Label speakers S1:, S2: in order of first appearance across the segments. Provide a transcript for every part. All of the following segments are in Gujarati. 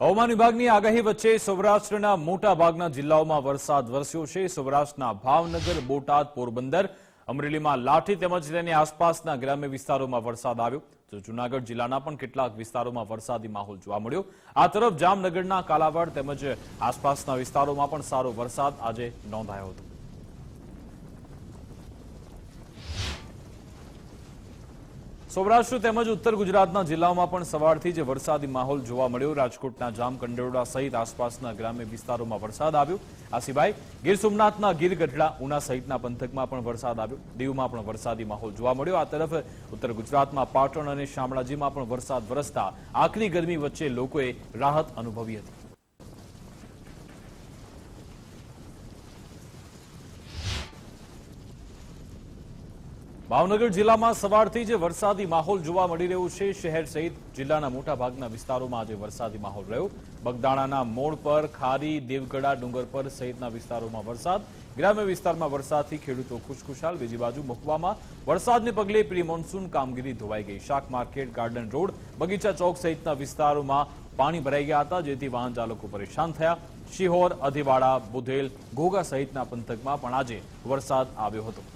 S1: હવામાન વિભાગની આગાહી વચ્ચે સૌરાષ્ટ્રના મોટા ભાગના જિલ્લાઓમાં વરસાદ વરસ્યો છે. સૌરાષ્ટ્રના ભાવનગર, બોટાદ, પોરબંદર, અમરેલીમાં લાઠી તેમજ તેની આસપાસના ગ્રામ્ય વિસ્તારોમાં વરસાદ આવ્યો. તો જૂનાગઢ જિલ્લાના પણ કેટલાક વિસ્તારોમાં વરસાદી માહોલ જોવા મળ્યો. આ તરફ જામનગરના કાલાવાડ તેમજ આસપાસના વિસ્તારોમાં પણ સારો વરસાદ આજે નોંધાયો હતો. સૌરાષ્ટ્ર તેમજ ઉત્તર ગુજરાતના જિલ્લાઓમાં પણ સવારથી જ વરસાદી માહોલ જોવા મળ્યો. રાજકોટના જામકંડોરણા સહિત આસપાસના ગ્રામ્ય વિસ્તારોમાં વરસાદ આવ્યો. આ સિવાય ગીર સોમનાથના ગીર ગઢડા, ઉના સહિતના પંથકમાં પણ વરસાદ આવ્યો. દીવમાં પણ વરસાદી માહોલ જોવા મળ્યો. આ તરફ ઉત્તર ગુજરાતમાં પાટણ અને શામળાજીમાં પણ વરસાદ વરસતા આકરી ગરમી વચ્ચે લોકોએ રાહત અનુભવી હતી. ભાવનગર જિલ્લામાં સવારથી જ વરસાદી માહોલ જોવા મળી રહ્યો છે. શહેર સહિત જિલ્લાના મોટા વિસ્તારોમાં આજે વરસાદી માહોલ રહ્યો. બગદાણાના મોડ પર, ખારી દેવગડા ડુંગર સહિતના વિસ્તારોમાં વરસાદ. ગ્રામ્ય વિસ્તારમાં વરસાદથી ખેડૂતો ખુશખુશાલ. બીજી બાજુ મહુવામાં વરસાદને પગલે પ્રી મોન્સૂન કામગીરી ધોવાઈ ગઈ. શાક માર્કેટ, ગાર્ડન રોડ, બગીચા ચોક સહિતના વિસ્તારોમાં પાણી ભરાઈ ગયા હતા, જેથી વાહન ચાલકો પરેશાન થયા. શિહોર, અધિવાડા, બુધેલ, ઘોઘા સહિતના પંથકમાં પણ આજે વરસાદ આવ્યો હતો.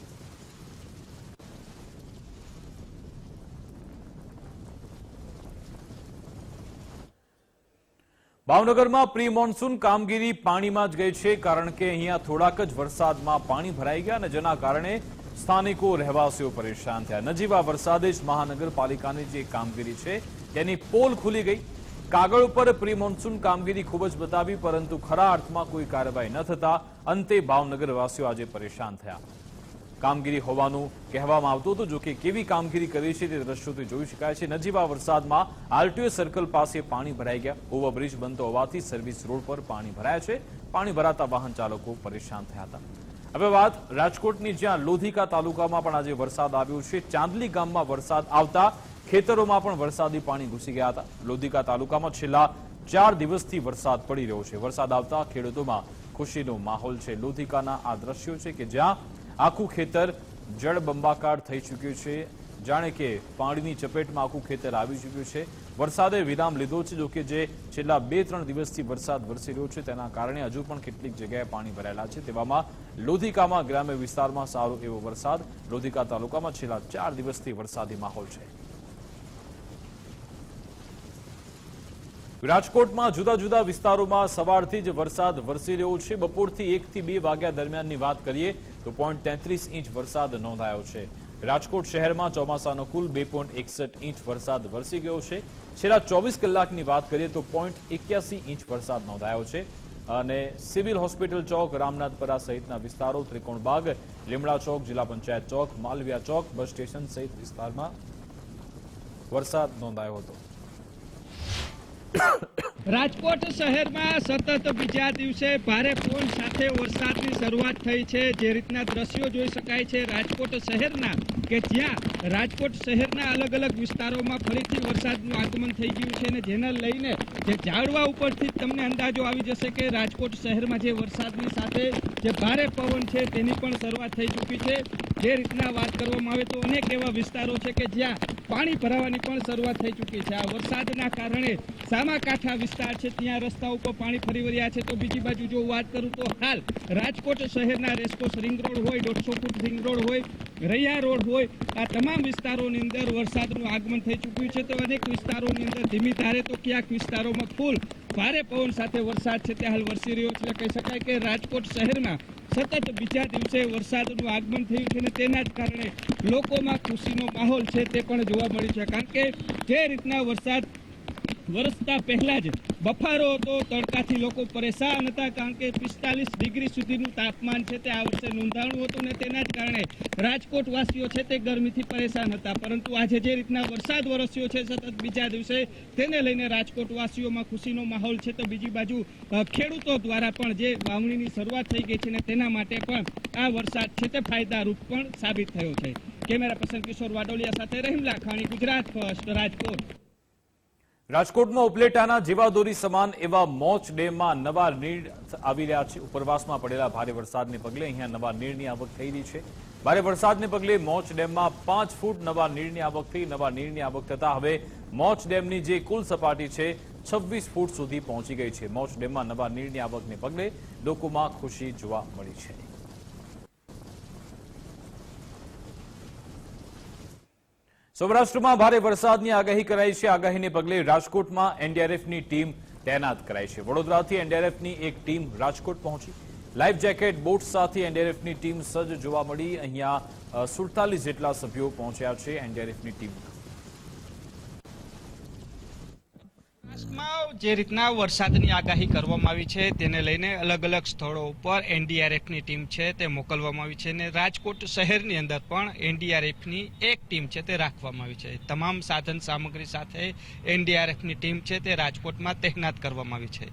S1: ભાવનગરમાં પ્રી મોન્સૂન કામગીરી પાણીમાં જ ગઈ છે, કારણ કે અહીંયા થોડાક જ વરસાદમાં પાણી ભરાઈ ગયા અને જેના કારણે સ્થાનિકો રહેવાસીઓ પરેશાન થયા. નજીવા વરસાદે જ મહાનગરપાલિકાની જે કામગીરી છે, તેની પોલ ખુલી ગઈ. કાગળ ઉપર પ્રી મોન્સૂન કામગીરી ખૂબ જ બતાવી, પરંતુ ખરા અર્થમાં કોઈ કાર્યવાહી ન થતા અંતે ભાવનગરવાસીઓ આજે પરેશાન થયા. કામગીરી હોવાનું કહેવામાં આવતું હતું. જોકે કેવી કામગીરી કરી છે તે દ્રશ્યોથી જોઈ શકાય છે. નજીવા વરસાદમાં આરટીઓ સર્કલ પાસે પાણી ભરાઈ ગયા. ઓવરબ્રિજ બનતો હોવાથી સર્વિસ રોડ પર પાણી ભરાયા છે. પાણી ભરાતા વાહન ચાલકો પરેશાન થયા હતા. હવે વાત રાજકોટની, જ્યાં લોધિકા તાલુકામાં પણ આજે વરસાદ આવ્યો છે. ચાંદલી ગામમાં વરસાદ આવતા ખેતરોમાં પણ વરસાદી પાણી ઘૂસી ગયા હતા. લોધિકા તાલુકામાં છેલ્લા ચાર દિવસથી વરસાદ પડી રહ્યો છે. વરસાદ આવતા ખેડૂતોમાં ખુશીનો માહોલ છે. લોધિકાના આ દ્રશ્યો છે કે જ્યાં આખું ખેતર જળબંબાકાર થઈ ચૂક્યું છે. જાણે કે પાણીની ચપેટમાં આખું ખેતર આવી ચૂક્યું છે. વરસાદે વિરામ લીધો છે. જોકે જે છેલ્લા બે ત્રણ દિવસથી વરસાદ વરસી રહ્યો છે, તેના કારણે હજુ પણ કેટલીક જગ્યાએ પાણી ભરાયેલા છે. તેવામાં લોધિકામાં ગ્રામ્ય વિસ્તારમાં સારો એવો વરસાદ. લોધિકા તાલુકામાં છેલ્લા ચાર દિવસથી વરસાદી માહોલ છે. રાજકોટમાં જુદા જુદા વિસ્તારોમાં સવારથી જ વરસાદ વરસી રહ્યો છે. બપોરથી એકથી બે વાગ્યા દરમિયાનની વાત કરીએ તો પોઈન્ટ તેત્રીસ ઇંચ વરસાદ નોંધાયો છે. રાજકોટ શહેરમાં ચોમાસાનો કુલ બે એકસઠ ઇંચ વરસાદ વરસી ગયો છે. છેલ્લા ચોવીસ કલાકની વાત કરીએ તો પોઈન્ટ એક્યાસી ઇંચ વરસાદ નોંધાયો છે. અને સિવિલ હોસ્પિટલ ચોક, રામનાથપરા સહિતના વિસ્તારો, ત્રિકોણબાગ, લીમડા ચોક, જિલ્લા પંચાયત ચોક, માલવિયા ચોક, બસ સ્ટેશન સહિત વિસ્તારમાં વરસાદ નોંધાયો હતો.
S2: રાજકોટ શહેરમાં સતત બીજા દિવસે ભારે પવન સાથે વરસાદની શરૂઆત થઈ છે. જે રીતના દ્રશ્યો જોઈ શકાય છે, રાજકોટ શહેરના કે જ્યાં રાજકોટ શહેરના અલગ અલગ વિસ્તારોમાં ફરીથી વરસાદનું આગમન થઈ ગયું છે અને જેને લઈને જે ઝાડવા ઉપરથી તમને અંદાજો આવી જશે કે રાજકોટ શહેરમાં જે વરસાદની સાથે જે ભારે પવન છે તેની પણ શરૂઆત થઈ ચૂકી છે. જે રીતના વાત કરવામાં આવે તો અનેક એવા વિસ્તારો છે કે જ્યાં પાણી ભરાવાની પણ શરૂઆત થઈ ચૂકી છે. આ વરસાદના કારણે સામાકાંઠા વિસ્તાર છે, ત્યાં રસ્તા ઉપર પાણી ફરી વળ્યા છે. તો બીજી બાજુ જો વાત કરું તો હાલ રાજકોટ શહેરના રેસકોર્સ રિંગ રોડ હોય, દોઢસો ફૂટ રિંગ રોડ હોય, રૈયા રોડ હોય, આ તમામ વિસ્તારોની અંદર વરસાદનું આગમન થઈ ચૂક્યું છે. તો અનેક વિસ્તારોની અંદર ધીમી ધારે તો ક્યાંક વિસ્તારોમાં ફૂલ ભારે પવન સાથે વરસાદ છે. તે હાલ વરસી રહ્યો છે. કહી શકાય કે રાજકોટ શહેરમાં સતત બીજા દિવસે વરસાદનું આગમન થયું છે અને તેના જ કારણે લોકોમાં ખુશીનો માહોલ છે તે પણ જોવા મળ્યું છે. કારણ કે જે રીતના વરસાદ વરસતા પહેલા જ બફારો હતો, તડકાથી લોકો પરેશાન હતા કારણ કે પિસ્તાલીસ ડિગ્રી સુધીનું તાપમાન છે તે આ વર્ષે નોંધાણું હતું ને તેના જ કારણે રાજકોટ વાસીઓ છે તે ગરમીથી પરેશાન હતા. પરંતુ આજે જે રીતના વરસાદ વરસ્યો છે સતત બીજા દિવસે, તેને લઈને રાજકોટ વાસીઓમાં ખુશીનો માહોલ છે. તો બીજી બાજુ ખેડૂતો દ્વારા પણ જે વાવણીની શરૂઆત થઈ ગઈ છે ને તેના માટે પણ આ વરસાદ છે તે ફાયદારૂપ પણ સાબિત થયો છે. કેમેરા પર્સન કિશોર વાડોલિયા સાથે રહીમ લાખાણી ગુજરાત, ફર્સ્ટ રાજકોટ.
S1: રાજકોટમાં ઉપલેટાના જીવાદોરી સમાન એવા મોચ ડેમમાં નવા નીર આવી રહ્યા છે. ઉપરવાસમાં પડેલા ભારે વરસાદને પગલે અહીંયા નવા નીરની આવક થઈ રહી છે. ભારે વરસાદને પગલે મોચ ડેમમાં પાંચ ફૂટ નવા નીરની આવક થઈ, નવા નીરની આવક થતા હવે મોચ ડેમની જે કુલ સપાટી છે, છવ્વીસ ફૂટ સુધી પહોંચી ગઈ છે. મોચ ડેમમાં નવા નીરની આવકને પગલે લોકોમાં ખુશી જોવા મળી છે. સૌરાષ્ટ્રમાં ભારે વરસાદની આગાહી કરાઈ છે. આગાહીને પગલે રાજકોટમાં એનડીઆરએફની ટીમ તૈનાત કરાઈ છે. વડોદરાથી એનડીઆરએફની એક ટીમ રાજકોટ પહોંચી. લાઈફ જેકેટ બોટ સાથે એનડીઆરએફની ટીમ સજ્જ જોવા મળી. અહીંયા સુડતાલીસ જેટલા સભ્યો પહોંચ્યા છે એનડીઆરએફની ટીમમાં
S2: સૌરાષ્ટ્રમાં જે રીતના વરસાદની આગાહી કરવામાં આવી છે, તેને લઈને અલગ અલગ સ્થળો ઉપર એનડીઆરએફની ટીમ છે તે મોકલવામાં આવી છે અને રાજકોટ શહેરની અંદર પણ એનડીઆરએફની એક ટીમ છે તે રાખવામાં આવી છે. તમામ સાધન સામગ્રી સાથે એનડીઆરએફની ટીમ છે તે રાજકોટમાં તહેનાત કરવામાં આવી છે.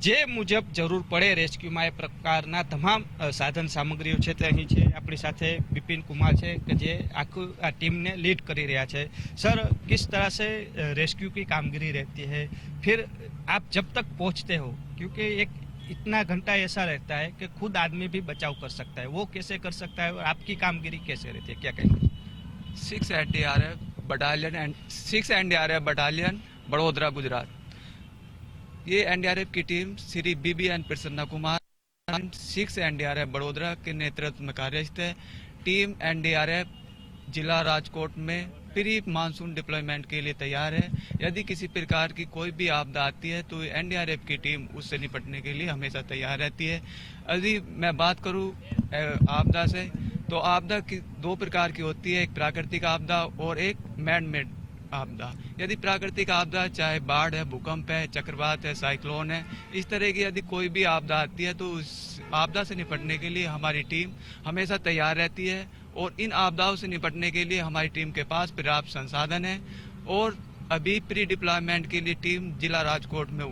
S2: જે મુજબ જરૂર પડે રેસ્ક્યુમાં એ પ્રકારના તમામ અ, સાધન સામગ્રીઓ છે તે અહીં છે આપણી સાથે બિપિન કુમાર છે કે જે આખું આ ટીમને લીડ કરી રહ્યા છે सर किस तरह से रेस्क्यू की कामगिरी रहती है फिर आप जब तक पहुंचते हो क्योंकि एक इतना घंटा ऐसा रहता है कि खुद आदमी भी बचाव कर सकता है वो कैसे कर सकता है और आपकी कामगिरी कैसे रहती है क्या कहेंगे
S3: six N D R F battalion and six N D R F battalion Vadodara Gujarat ये एन डी आर एफ़ की team Shri B B N Prasanna Kumar, six N D R F Vadodara के नेतृत्व में कार्यरत है। Team N D R F जिला राजकोट में प्री मानसून डिप्लॉयमेंट के लिए तैयार है। यदि किसी प्रकार की कोई भी आपदा आती है तो एनडीआरएफ की टीम उससे निपटने के लिए हमेशा तैयार रहती है। यदि मैं बात करूँ आपदा से तो आपदा की दो प्रकार की होती है, एक प्राकृतिक आपदा और एक मैन मेड आपदा। यदि प्राकृतिक आपदा, चाहे बाढ़ है, भूकंप है, चक्रवात है, साइक्लोन है, इस तरह की यदि कोई भी आपदा आती है तो उस आपदा से निपटने के लिए हमारी टीम हमेशा तैयार रहती है और इन आपदाओं से निपटने के लिए हमारी टीम के पास पर्याप्त संसाधन है और अभी प्री डिप्लॉयमेंट के लिए टीम जिला राजकोट में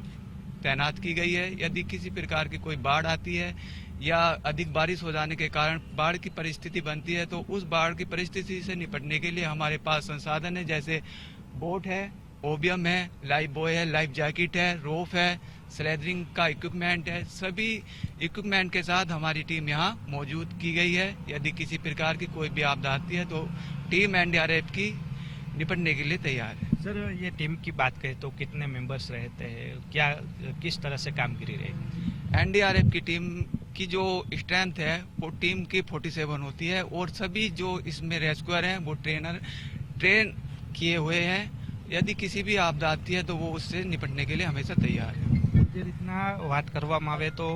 S3: तैनात की गई है। यदि किसी प्रकार की कोई बाढ़ आती है या अधिक बारिश हो जाने के कारण बाढ़ की परिस्थिति बनती है तो उस बाढ़ की परिस्थिति से निपटने के लिए हमारे पास संसाधन है, जैसे बोट है ओबियम है लाइफ बॉय है लाइफ जैकेट है रोफ है स्लेदरिंग का इक्विपमेंट है। सभी इक्विपमेंट के साथ हमारी टीम यहाँ मौजूद की गई है। यदि किसी प्रकार की कोई भी आपदा आती है तो टीम एनडीआरएफ की निपटने के लिए तैयार है।
S2: सर ये टीम की बात करें तो कितने मेंबर्स रहते हैं? क्या किस तरह से काम कामगिरी रहेगी
S3: एनडीआरएफ की टीम की जो स्ट्रेंथ है वो टीम की 47 होती है और सभी जो इसमें रेस्क्यूअर हैं वो ट्रेनर ट्रेन किए हुए हैं यदि किसी भी आपदा आती है तो वो उससे निपटने के लिए हमेशा तैयार है
S2: જે રીતના વાત કરવામાં આવે તો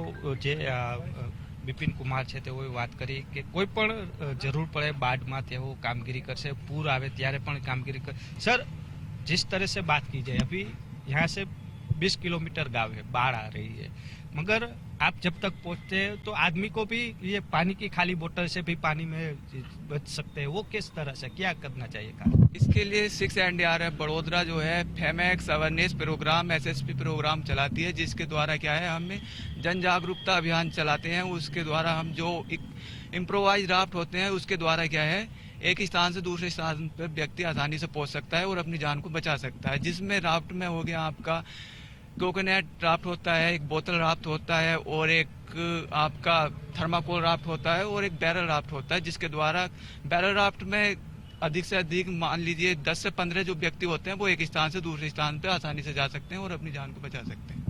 S2: જે અ, અ, બિપિન કુમાર છે તેઓએ વાત કરી કે કોઈ પણ અ, જરૂર પડે બાઢમાં તેઓ કામગીરી કરશે પૂર આવે ત્યારે પણ કામગીરી કર સર जिस तरह से बात की जाए अभी यहाँ से 20 किलोमीटर गांव है बाढ़ आ रही है मगर आप जब तक पहुँचते हैं तो आदमी को भी ये पानी की खाली बोतल से भी पानी में बच सकते हैं। वो किस तरह से, क्या करना चाहिए काम
S3: इसके लिए सिक्स एनडीआरएफ बड़ोदरा जो है फेमेक्स अवेयरनेस प्रोग्राम एसएसपी प्रोग्राम चलाती है, जिसके द्वारा क्या है, हमें जन जागरूकता अभियान चलाते हैं। उसके द्वारा हम जो इम्प्रोवाइज राफ्ट होते हैं, उसके द्वारा क्या है, एक स्थान से दूसरे स्थान पर व्यक्ति आसानी से पहुँच सकता है और अपनी जान को बचा सकता है। जिसमें राफ्ट में हो गया आपका कोकोनट राफ्ट होता है, एक बोतल राफ्ट होता है और एक, आपका थर्माकोल राफ्ट होता है और एक बैरल राफ्ट होता है, जिसके द्वारा बैरल राफ्ट में अधिक से अधिक मान लीजिए 10 से 15 जो व्यक्ति होते हैं, वो एक स्थान से दूसरे स्थान पर आसानी से जा सकते हैं और अपनी जान को बचा सकते हैं।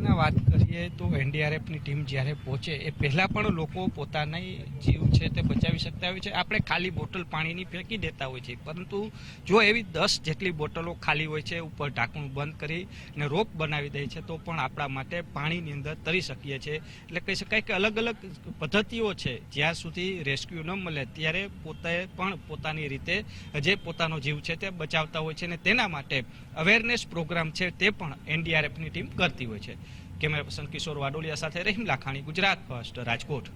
S2: ના વાત કરીએ તો એનડીઆરએફની ટીમ જ્યારે પહોંચે, એ પહેલાં પણ લોકો પોતાની જીવ છે તે બચાવી શકતા હોય છે. આપણે ખાલી બોટલ પાણીની ફેંકી દેતા હોય છે. પરંતુ જો એવી દસ જેટલી બોટલો ખાલી હોય છે, ઉપર ઢાંકણું બંધ કરી અને રોપ બનાવી દે છે, તો પણ આપણા માટે પાણીની અંદર તરી શકીએ છીએ એટલે કહી શકાય કે અલગ અલગ પદ્ધતિઓ છે. જ્યાં સુધી રેસ્ક્યુ ન મળે, ત્યારે પોતે પણ પોતાની રીતે જે પોતાનો જીવ છે તે બચાવતા હોય છે અને તેના માટે અવેરનેસ પ્રોગ્રામ છે તે પણ એનડીઆરએફની ટીમ કરતી હોય છે. કેમેરા પર્સન કિશોર વાડોલિયા સાથે રહીમ લાખાણી ગુજરાત ફર્સ્ટ રાજકોટ.